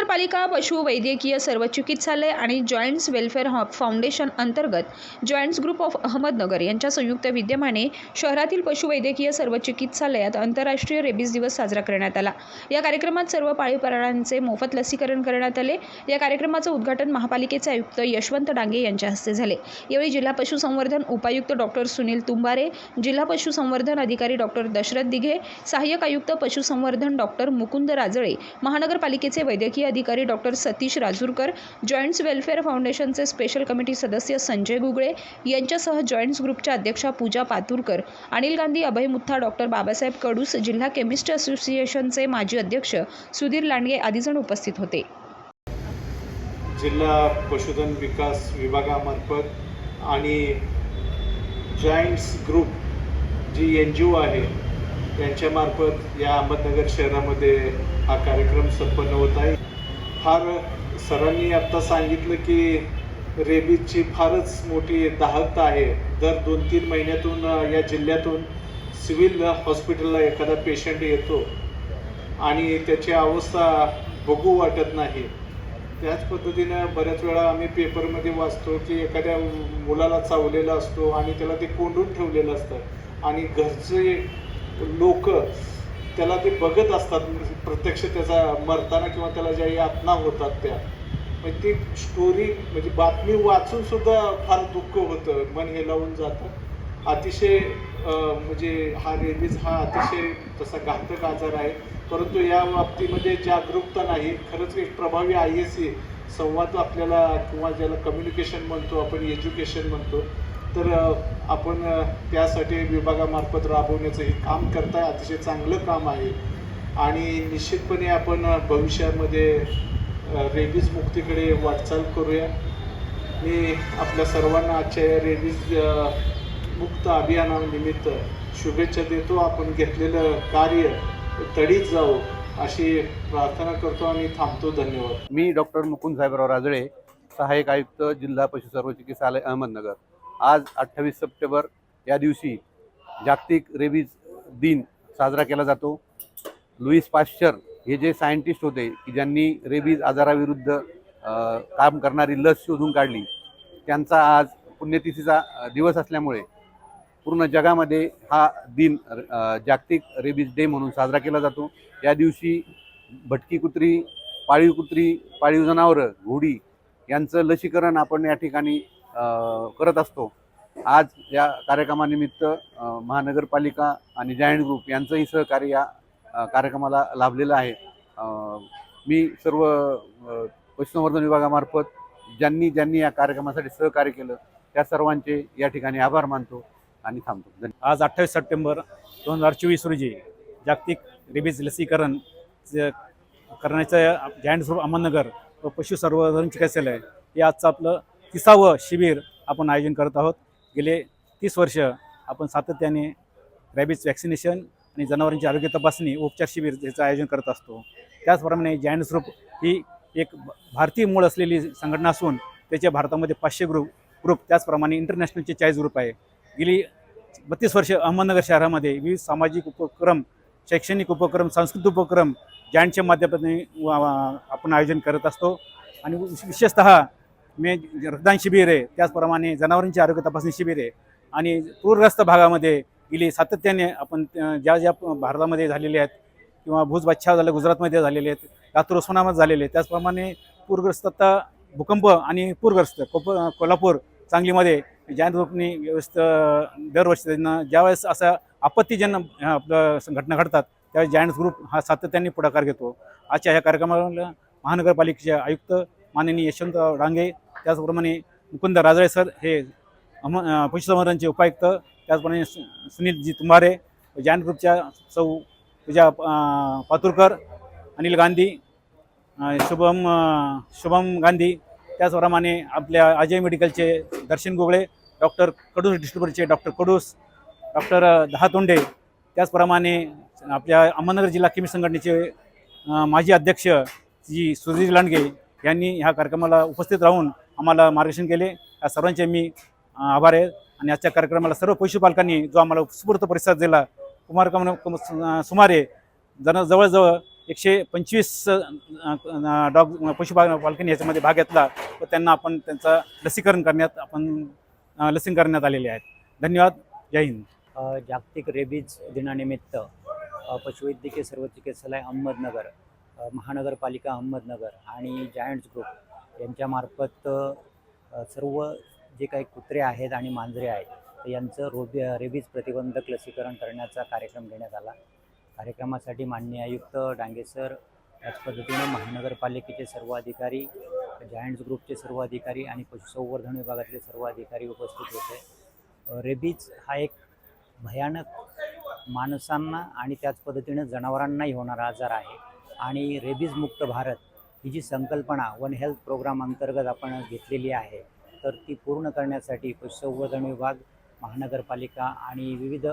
महानगरपालिका पशु वैद्यकीय सर्व चिकित्सालय आणि जॉईंट्स वेलफेअर हॉ- फाउंडेशन अंतर्गत जॉईंट्स ग्रुप ऑफ अहमदनगर यांच्या संयुक्त विद्यमाने शहरातील पशुवैद्यकीय सर्व चिकित्सालयात आंतरराष्ट्रीय रेबीज दिवस साजरा करण्यात आला. या कार्यक्रमात सर्व पाळीव प्राण्यांचे मोफत लसीकरण करण्यात आले. या कार्यक्रमाचं उद्घाटन महापालिकेचे आयुक्त यशवंत डांगे यांच्या हस्ते झाले. यावेळी जिल्हा पशुसंवर्धन उपायुक्त डॉक्टर सुनील तुंबारे जिल्हा पशुसंवर्धन अधिकारी डॉक्टर दशरथ दिघे सहाय्यक आयुक्त पशुसंवर्धन डॉक्टर मुकुंद राजळे महानगरपालिकेचे वैद्यकीय अधिकारी doctor Satish Rajurkar joints welfare फाउंडेशनचे स्पेशल कमिटी सदस्य संजय गुगळे यांच्यासह जॉईंट्स ग्रुपच्या अध्यक्षा पूजा पातुरकर अनिल गांधी अभय मुथा डॉक्टर बाबासाहेब कडूस जिल्हा केमिस्ट असोसिएशनचे माजी अध्यक्ष सुधीर लांडगे आदीजण उपस्थित होते. जिल्हा पशुधन विकास विभागामार्फत आणि joints group G N G O आहे त्यांच्यामार्फत या अहमदनगर शहरामध्ये हा कार्यक्रम संपन्न होत आहे. फार सरांनी आत्ता सांगितलं की रेबीजची फारच मोठी दाहकता आहे. दर दोन तीन महिन्यातून या जिल्ह्यातून सिव्हिल हॉस्पिटलला एखादा पेशंट येतो आणि त्याची अवस्था बघू वाटत नाही. त्याच पद्धतीनं बऱ्याच वेळा आम्ही पेपरमध्ये वाचतो की एखाद्या मुलाला चावलेला असतो आणि त्याला ते कोंडून ठेवलेलं असतं. आणि घरचे लोक त्याला ते बघत असतात प्रत्यक्ष त्याचा मरताना किंवा त्याला ज्या यातना होतात त्या. म्हणजे ती स्टोरी म्हणजे बातमी वाचून सुद्धा फार दुःख होतं मन हे लावून जातं. अतिशय म्हणजे हा रेबीज हा अतिशय तसा घातक आजार आहे. परंतु या बाबतीमध्ये जागरूकता नाही. खरंच एक प्रभावी आय एस सी संवाद आपल्याला किंवा ज्याला कम्युनिकेशन म्हणतो आपण एज्युकेशन म्हणतो. तर आपण त्यासाठी विभागामार्फत राबवण्याचं हे काम करताय. अतिशय चांगलं काम आहे. आणि निश्चितपणे आपण भविष्यामध्ये रेबीज मुक्तीकडे वाटचाल करूया. मी आपल्या सर्वांना आजच्या या रेबीज मुक्त अभियानानिमित्त शुभेच्छा देतो. आपण घेतलेलं कार्य तडीत जाऊ अशी प्रार्थना करतो आणि थांबतो. धन्यवाद. मी डॉक्टर मुकुंद साहेबराव राजळे सहाय्यक आयुक्त जिल्हा पशुसर्वचिकित्सालय अहमदनगर. आज अठ्ठावीस सप्टेंबर या दिवशी जागतिक रेबीज दिन साजरा केला जातो. लुईस पाश्चर हे जे सायंटिस्ट होते की ज्यांनी रेबीज आजाराविरुद्ध काम करणारी लस शोधून काढली त्यांचा आज पुण्यतिथीचा दिवस असल्यामुळे पूर्ण जगामध्ये हा दिन जागतिक रेबीज डे म्हणून साजरा केला जातो. या दिवशी भटकी कुत्री पाळीव कुत्री पाळीव जनावरं घोडी यांचं लसीकरण आपण या ठिकाणी करत असतो. आज या कार्यक्रमानिमित्त महानगरपालिका आणि जायंट ग्रुप यांचंही सहकार्य या कार्यक्रमाला लाभलेलं आहे. मी सर्व पशुसंवर्धन विभागामार्फत ज्यांनी ज्यांनी या कार्यक्रमासाठी सहकार्य केलं त्या सर्वांचे या ठिकाणी आभार मानतो आणि थांबतो. आज अठ्ठावीस सप्टेंबर दोन हजार चोवीस रोजी जागतिक रेबीज लसीकरण करण्याचं जायंट ग्रुप अहमदनगर व पशुसंवर्धन चिकित्सालय हे आजचं आपलं तिसावं शिबिर आपण आयोजन करत आहोत. गेले तीस वर्ष आपण सातत्याने रॅबीज वॅक्सिनेशन आणि जनावरांची आरोग्य तपासणी उपचार शिबिर याचं आयोजन करत असतो. त्याचप्रमाणे जॉईंट ग्रुप ही एक भारतीय मूळ असलेली संघटना असून त्याच्या भारतामध्ये पाचशे ग्रुप ग्रुप त्याचप्रमाणे इंटरनॅशनलचे चाळीस ग्रुप आहे. गेली बत्तीस वर्ष अहमदनगर शहरामध्ये विविध सामाजिक उपक्रम शैक्षणिक उपक्रम सांस्कृतिक उपक्रम जॉईंटच्या माध्यमातून आपण आयोजन करत असतो. आणि विशेषतः मे रक्तदान शिबिर आहे. त्याचप्रमाणे जनावरांची आरोग्य तपासणी शिबिर आहे. आणि पूरग्रस्त भागामध्ये गेली सातत्याने आपण ज्या ज्या भारतामध्ये झालेले आहेत किंवा भुज बच्छा झालं गुजरातमध्ये झालेले आहेत लातूर उस्मानाबाद झालेले आहेत त्याचप्रमाणे पूरग्रस्तता भूकंप आणि पूरग्रस्त कोप कोल्हापूर सांगलीमध्ये जैन ग्रुपनी व्यवस्थित दरवर्षी त्यांना ज्यावेळेस असा आपत्तीजन्य आपलं घटना घडतात त्यावेळेस जायंट्स ग्रुप हा सातत्याने पुढाकार घेतो. आजच्या ह्या कार्यक्रमाला महानगरपालिकेचे आयुक्त माननीय यशवंत डांगे त्याचप्रमाणे मुकुंद राजळे सर हे अहम पशुसंवर्धनचे उपायुक्त त्याचप्रमाणे सु- सुनीलजी तुंभारे जॅन ग्रुपच्या सौ पूजा पातुरकर अनिल गांधी शुभम शुभम गांधी त्याचप्रमाणे आपल्या अजय मेडिकलचे दर्शन गोगळे डॉक्टर कडूस डिस्ट्रिब्युटरचे डॉक्टर कडूस डॉक्टर दहातोंडे त्याचप्रमाणे आपल्या अहमदनगर जिल्हा किमी संघटनेचे माजी अध्यक्ष जी सुधीर लांडगे यांनी ह्या कार्यक्रमाला उपस्थित राहून आम्हाला मार्गदर्शन केले. या सर्वांचे मी आभार आहे. आणि आजच्या कार्यक्रमाला सर्व पशुपालकांनी जो आम्हाला उत्स्फूर्त प्रतिसाद दिला कुमार कम- सुमारे जण जवळजवळ एकशे पंचवीस डॉग पशुपालन पालकांनी याच्यामध्ये भाग घेतला व त्यांना आपण त्यांचं लसीकरण करण्यात आपण लसीकरण करण्यात आलेले आहेत. धन्यवाद. जय हिंद. जागतिक रेबीज दिनानिमित्त पशुवैद्यकीय सर्व चिकित्सालय अहमदनगर महानगरपालिका अहमदनगर आणि जायंट्स ग्रुप यांच्यामार्फत सर्व जे काही कुत्रे आहेत आणि मांजरे आहेत यांचं रोबी रेबीज प्रतिबंधक लसीकरण करण्याचा कार्यक्रम घेण्यात आला. कार्यक्रमासाठी माननीय आयुक्त डांगेसर त्याच पद्धतीनं महानगरपालिकेचे सर्व अधिकारी जायंट्स ग्रुपचे सर्व अधिकारी आणि पशुसंवर्धन विभागातले सर्व अधिकारी उपस्थित होते. रेबीज हा एक भयानक माणसांना आणि त्याच पद्धतीनं जनावरांनाही होणारा आजार आहे. आणि रेबीज मुक्त भारत ही जी संकल्पना वन हेल्थ प्रोग्राम अंतर्गत आपण घेतलेली आहे तर ती पूर्ण करण्यासाठी पशुसंवर्धन विभाग महानगरपालिका आणि विविध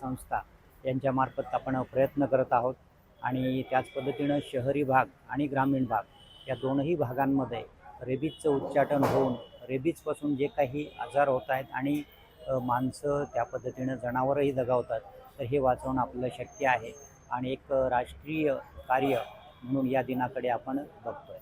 संस्था यांच्यामार्फत आपण प्रयत्न करत आहोत. आणि त्याच पद्धतीनं शहरी भाग आणि ग्रामीण भाग या दोनही भागांमध्ये रेबीजचं उच्चाटन होऊन रेबीजपासून जे काही आजार होत आहेत आणि माणसं त्या पद्धतीनं जनावरही दगावतात तर हे वाचवणं आपल्याला शक्य आहे. आणि एक राष्ट्रीय कार्य म्हणून या दिनाकडे आपण बघतोय.